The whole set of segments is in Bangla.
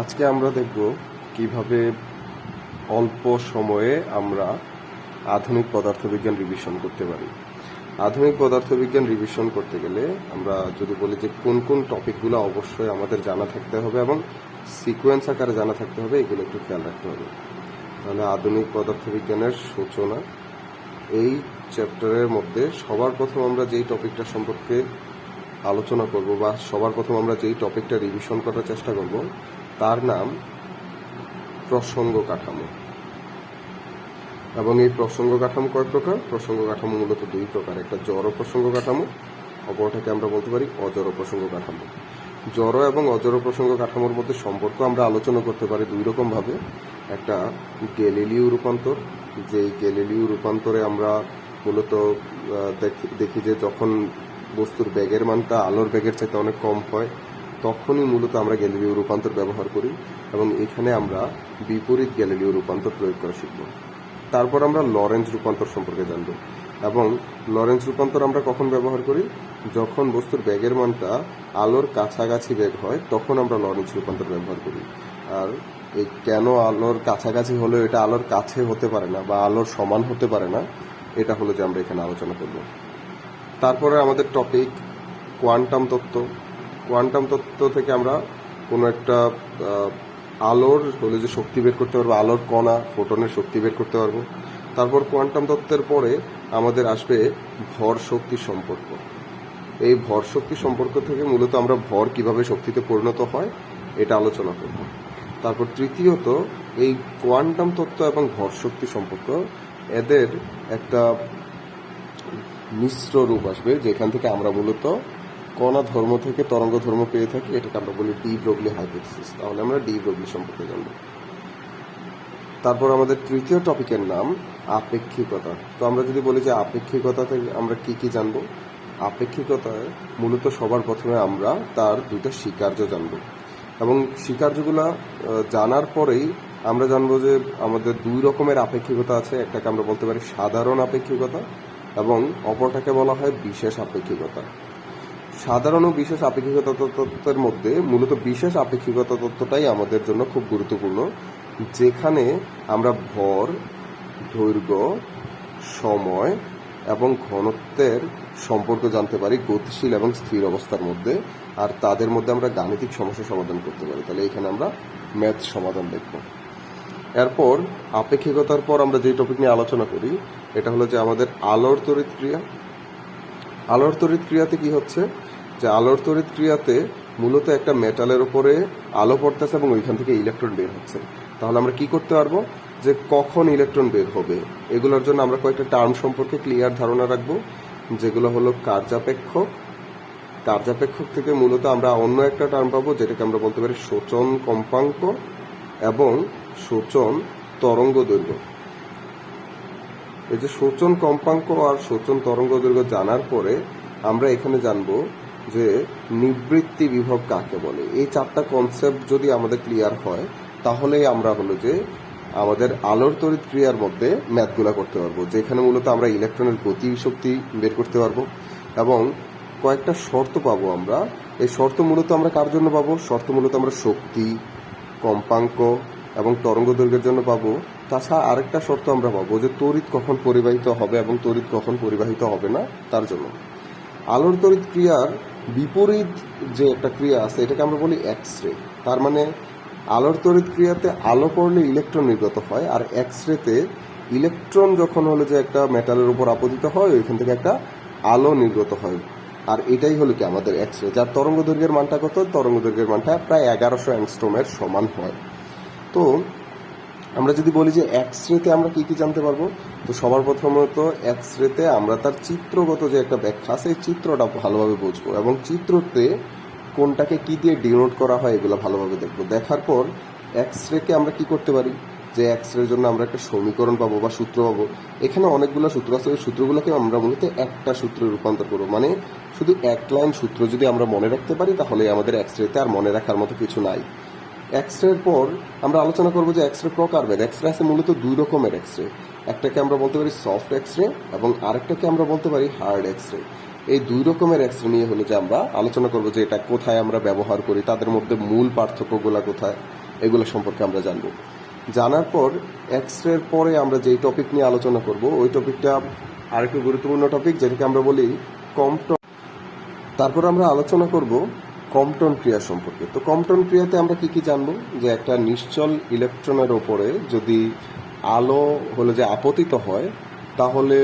আজকে আমরা দেখব কীভাবে অল্প সময়ে আমরা আধুনিক পদার্থবিজ্ঞান রিভিশন করতে পারি। আধুনিক পদার্থবিজ্ঞান রিভিশন করতে গেলে আমরা যদি বলি যে কোন কোন টপিকগুলো অবশ্যই আমাদের জানা থাকতে হবে এবং সিকোয়েন্স আকারে জানা থাকতে হবে, এগুলো একটু খেয়াল রাখতে হবে। তাহলে আধুনিক পদার্থবিজ্ঞানের সূচনা, এই চ্যাপ্টারের মধ্যে সবার প্রথম আমরা যেই টপিকটা সম্পর্কে আলোচনা করব বা সবার প্রথম আমরা যেই টপিকটা রিভিশন করার চেষ্টা করব তার নাম প্রসঙ্গ কাঠামো। এবং এই প্রসঙ্গ কাঠামো কয় প্রকার? প্রসঙ্গ কাঠামো মূলত দুই প্রকার। একটা জড় প্রসঙ্গ কাঠামো অপরটাকে আমরা বলতে পারি অজড় প্রসঙ্গ কাঠামো। জড় এবং অজড় প্রসঙ্গ কাঠামোর মধ্যে সম্পর্ক আমরা আলোচনা করতে পারি দুই রকম ভাবে একটা গ্যালিলিও রূপান্তর যে গ্যালিলিও রূপান্তরে আমরা মূলত দেখি যে যখন বস্তুর ব্যাগের মানটা আলোর ব্যাগের চাইতে অনেক কম হয় তখনই মূলত আমরা গ্যালিলিও রূপান্তর ব্যবহার করি এবং এখানে আমরা বিপরীত গ্যালিলিও রূপান্তর প্রয়োগ করা শিখব। তারপর আমরা লরেন্স রূপান্তর সম্পর্কে জানব এবং লরেন্স রূপান্তর আমরা কখন ব্যবহার করি? যখন বস্তুর ব্যাগের মানটা আলোর কাছাকাছি বেগ হয়, তখন আমরা লরেন্স রূপান্তর ব্যবহার করি। আর এই কেন আলোর কাছাকাছি হলেও এটা আলোর কাছে হতে পারে না বা আলোর সমান হতে পারে না, এটা হলো যে আমরা এখানে আলোচনা করব। তারপরে আমাদের টপিক কোয়ান্টাম তত্ত্ব। কোয়ান্টাম তত্ত্ব থেকে আমরা কোনো একটা আলোর হলে যে শক্তি বের করতে পারব, আলোর কণা, ফোটনের শক্তি বের করতে পারব। তারপর কোয়ান্টাম তত্ত্বের পরে আমাদের আসবে ভর শক্তি সম্পর্ক। এই ভর শক্তি সম্পর্ক থেকে মূলত আমরা ভর কীভাবে শক্তিতে পরিণত হয়, এটা আলোচনা করব। তারপর তৃতীয়ত, এই কোয়ান্টাম তত্ত্ব এবং ভর শক্তি সম্পর্ক, এদের একটা মিশ্র রূপ আসবে, যেখান থেকে আমরা মূলত কণা ধর্ম থেকে তরঙ্গ ধর্ম পেয়ে থাকি, এটাকে আমরা বলি ডি ব্রগলি হাইপোথিসিস। তাহলে আমরা ডি ব্রগলি সম্পর্কে জানব। তারপর আমাদের তৃতীয় টপিকের নাম আপেক্ষিকতা। তো আমরা যদি বলি যে আপেক্ষিকতা থেকে আমরা কি কি জানব? আপেক্ষিকতায় মূলত সবার প্রথমে আমরা তার দুইটা স্বীকার্য জানব। এবং স্বীকার্যগুলা জানার পরেই আমরা জানব যে আমাদের দুই রকমের আপেক্ষিকতা আছে। একটাকে আমরা বলতে পারি সাধারণ আপেক্ষিকতা এবং অপরটাকে বলা হয় বিশেষ আপেক্ষিকতা। সাধারণ ও বিশেষ আপেক্ষিকতা তত্ত্বের মধ্যে মূলত বিশেষ আপেক্ষিকতা তত্ত্বটাই আমাদের জন্য খুব গুরুত্বপূর্ণ, যেখানে আমরা ভর, দৈর্ঘ্য, সময় এবং ঘনত্বের সম্পর্ক জানতে পারি গতিশীল এবং স্থির অবস্থার মধ্যে, আর তাদের মধ্যে আমরা গাণিতিক সমস্যা সমাধান করতে পারি। তাহলে এখানে আমরা ম্যাথ সমাধান দেখব। এরপর আপেক্ষিকতার পর আমরা যে টপিক নিয়ে আলোচনা করি, এটা হলো যে আমাদের আলোর তড়িৎ ক্রিয়া। আলোর তড়িৎ ক্রিয়াতে কি হচ্ছে? যে আলোর তড়িৎ ক্রিয়াতে মূলত একটা মেটালের উপরে আলো পড়তেছে এবং ওইখান থেকে ইলেকট্রন বের হচ্ছে। তাহলে আমরা কি করতে পারব? যে কখন ইলেকট্রন বের হবে? এগুলোর জন্য আমরা কয়েকটা টার্ম সম্পর্কে ক্লিয়ার ধারণা রাখব, যেগুলো হলো কার্যাপেক্ষক। কার্যাপেক্ষক থেকে মূলত আমরা অন্য একটা টার্ম পাবো, যেটাকে আমরা বলতে পারি শোচন কম্পাঙ্ক এবং শোচন তরঙ্গ দৈর্ঘ্য। এই যে শোচন কম্পাঙ্ক আর শোচন তরঙ্গ দৈর্ঘ্য জানার পরে আমরা এখানে জানব যে নিবৃত্তি বিভব কাকে বলে? এই চারটা কনসেপ্ট যদি আমাদের ক্লিয়ার হয়, তাহলেই আমরা হলো যে আমাদের আলোর তড়িৎ ক্রিয়ার মধ্যে ম্যাথগুলা করতে পারব, যেখানে মূলত আমরা ইলেকট্রনের গতি শক্তি বের করতে পারব এবং কয়েকটা শর্ত পাবো আমরা। এই শর্ত মূলত আমরা কার জন্য পাবো? শর্ত মূলত আমরা শক্তি, কম্পাঙ্ক এবং তরঙ্গ দৈর্ঘ্যের জন্য পাবো। তাছাড়া আরেকটা শর্ত আমরা পাবো যে তড়িৎ কখন পরিবাহিত হবে এবং তড়িৎ কখন পরিবাহিত হবে না, তার জন্য। আলোর তড়িৎ ক্রিয়ার বিপরীত যে একটা ক্রিয়া আছে, এটাকে আমরা বলি এক্স রে তার মানে আলোর তড়িৎ ক্রিয়াতে আলো পড়লে ইলেকট্রন নির্গত হয়, আর এক্স রেতে ইলেকট্রন যখন হলো যে একটা মেটালের উপর আপতিত হয়, ওইখান থেকে একটা আলো নির্গত হয়। আর এটাই হলো কি আমাদের এক্স রে যার তরঙ্গ দৈর্ঘ্যের মানটা কত? তরঙ্গ দৈর্ঘ্যের মানটা প্রায় এগারোশো অ্যাংস্ট্রোমের সমান হয়। তো আমরা যদি বলি যে এক্স রেতে আমরা কি কি জানতে পারব? তো সবার প্রথমত এক্স রেতে আমরা তার চিত্রগত যে একটা ব্যাখ্যা, সেই চিত্রটা ভালোভাবে বুঝব এবং চিত্রতে কোনটাকে কি দিয়ে ডিনোট করা হয় এগুলো ভালোভাবে দেখব। দেখার পর এক্স রেকে আমরা কি করতে পারি? যে এক্স রের জন্য আমরা একটা সমীকরণ পাবো বা সূত্র পাবো। এখানে অনেকগুলো সূত্র আছে, ওই সূত্রগুলোকে আমরা মূলত একটা সূত্রে রূপান্তর করব। মানে শুধু এক লাইন সূত্র যদি আমরা মনে রাখতে পারি, তাহলে আমাদের এক্স রেতে আর মনে রাখার মতো কিছু নাই। এক্স রের পর আমরা আলোচনা করব যে এক্স রে প্রকারভেদ এক্স রে আছে মূলত দুই রকমের এক্স রে একটাকে আমরা বলতে পারি সফট এক্স রে এবং আরেকটাকে আমরা বলতে পারি হার্ড এক্স রে এই দুই রকমের এক্স রে নিয়ে হলো যে আমরা আলোচনা করব যে এটা কোথায় আমরা ব্যবহার করি, তাদের মধ্যে মূল পার্থক্যগুলা কোথায়, এগুলো সম্পর্কে আমরা জানব। জানার পর এক্স রের পরে আমরা যেই টপিক নিয়ে আলোচনা করব, ওই টপিকটা আরেকটি গুরুত্বপূর্ণ টপিক যেটাকে আমরা বলি কম্পটন তারপর আমরা আলোচনা করব কম্পটন ক্রিয়া সম্পর্কে। তো কম্পটন ক্রিয়াতে আমরা কি কি জানব? যে একটা নিশ্চল ইলেকট্রনের ওপরে যদি আলো হলো যে আপতিত হয়, তাহলে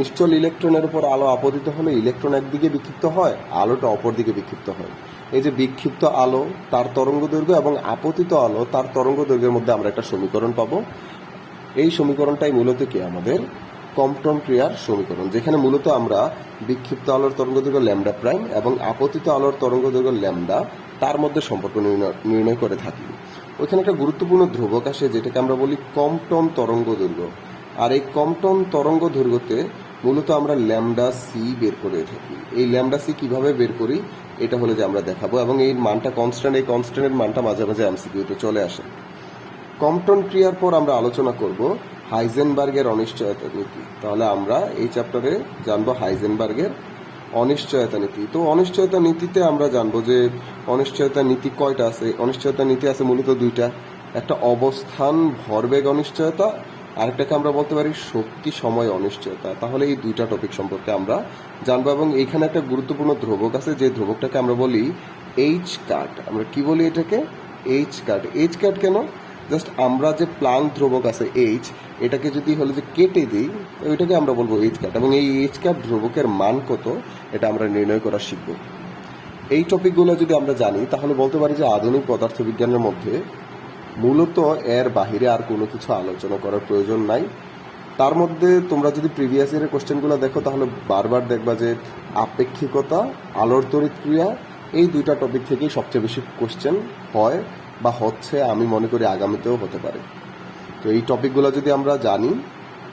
নিশ্চল ইলেকট্রনের উপর আলো আপতিত হলে ইলেকট্রন একদিকে বিক্ষিপ্ত হয়, আলোটা অপর দিকে বিক্ষিপ্ত হয়। এই যে বিক্ষিপ্ত আলো, তার তরঙ্গ দৈর্ঘ্য এবং আপতিত আলো, তার তরঙ্গ দৈর্ঘ্যের মধ্যে আমরা একটা সমীকরণ পাবো। এই সমীকরণটাই মূলত কি? আমাদের কম্পটন ক্রিয়ার সমীকরণ, যেখানে মূলত আমরা বিক্ষিপ্ত আলোর তরঙ্গ দৈর্ঘ্য ল্যামডা প্রাইম এবং আপতিত আলোর তরঙ্গ দৈর্ঘ্য ল্যামডা তার মধ্যে সম্পর্ক নির্ণয় করে থাকি। ওইখানে একটা গুরুত্বপূর্ণ ধ্রুবক আসে, যেটাকে আমরা বলি কম্পটন তরঙ্গ দৈর্ঘ্য আর এই কম্পটন তরঙ্গ দৈর্ঘ্যতে মূলত আমরা ল্যামডা সি বের করে থাকি। এই ল্যামডা সি কীভাবে বের করি, এটা হলে যে আমরা দেখাবো, এবং এই মানটা কনস্ট্যান্ট এই কনস্ট্যান্টের মানটা মাঝে মাঝে এমসিকিউতে চলে আসে। কম্পটন ক্রিয়ার পর আমরা আলোচনা করব হাইজেনবার্গের অনিশ্চয়তা নীতি। তাহলে আমরা এই চ্যাপ্টারে জানব হাইজেনবার্গের অনিশ্চয়তা নীতি। তো অনিশ্চয়তা নীতিতে আমরা জানব যে অনিশ্চয়তা নীতি কয়টা আছে? অনিশ্চয়তা নীতি আছে মূলত দুইটা। একটা অবস্থান, ভরবেগ অনিশ্চয়তা আরেকটাকে আমরা বলতে পারি শক্তি, সময় অনিশ্চয়তা। তাহলে এই দুইটা টপিক সম্পর্কে আমরা জানব এবং এখানে একটা গুরুত্বপূর্ণ ধ্রুবক আছে, যে ধ্রুবকটাকে আমরা বলি এইচ কাট আমরা কি বলি এটাকে? এইচ কাট এইচ কাট কেন? জাস্ট আমরা যে প্লাং ধ্রুবক আছে এইচ এটাকে যদি হলো যে কেটে দিই ওইটাকে আমরা বলব এইচ কাট এবং এই এইচ কাট ধ্রুবকের মান কত, এটা আমরা নির্ণয় করা শিখব। এই টপিকগুলো যদি আমরা জানি, তাহলে বলতে পারি যে আধুনিক পদার্থবিজ্ঞানের মধ্যে মূলত এর বাহিরে আর কোনো কিছু আলোচনা করার প্রয়োজন নাই। তার মধ্যে তোমরা যদি প্রিভিয়াস ইয়ারের কোশ্চেনগুলো দেখো, তাহলে বারবার দেখবা যে আপেক্ষিকতা, আলোর তড়িৎ ক্রিয়া, এই দুইটা টপিক থেকেই সবচেয়ে বেশি কোশ্চেন হয়। বা হচ্ছে আমি মনে করি আগামীতেও হতে পারে। তো এই টপিকগুলো যদি আমরা জানি,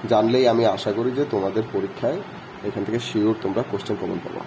জানলেই আমি আশা করি যে তোমাদের পরীক্ষায় এখান থেকে শিওর তোমরা কোশ্চেন কমন পাবো।